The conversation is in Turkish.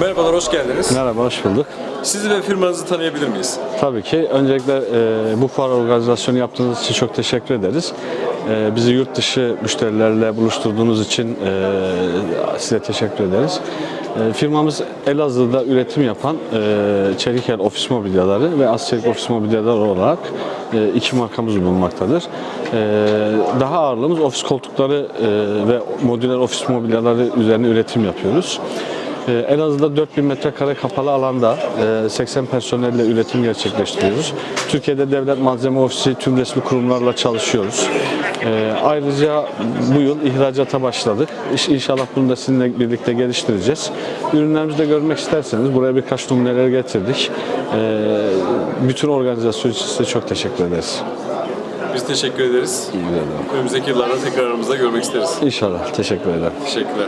Merhabalar, hoş geldiniz. Merhaba, hoş bulduk. Sizi ve firmanızı tanıyabilir miyiz? Tabii ki öncelikle e, bu fuar organizasyonu yaptığınız için çok teşekkür ederiz. E, bizi yurt dışı müşterilerle buluşturduğunuz için e, size teşekkür ederiz. E, firmamız Elazığ'da üretim yapan e, Çelikel ofis mobilyaları ve Az Çelik ofis mobilyaları olarak e, iki markamız bulunmaktadır. E, daha ağırlığımız ofis koltukları e, ve modüler ofis mobilyaları üzerine üretim yapıyoruz. Ee, Elazığ'da 4000 metrekare kapalı alanda e, 80 personelle üretim gerçekleştiriyoruz. Türkiye'de devlet malzeme ofisi tüm resmi kurumlarla çalışıyoruz. Ee, Ayrıca bu yıl ihracata başladık. İnşallah bunu da sizinle birlikte geliştireceğiz. Ürünlerimizi de görmek isterseniz buraya birkaç numuneler getirdik. Ee, Bütün organizasyon için size çok teşekkür ederiz. Biz teşekkür ederiz. Önümüzdeki yıllarda tekrar aramızda görmek isteriz. İnşallah. Teşekkür ederim. Teşekkürler.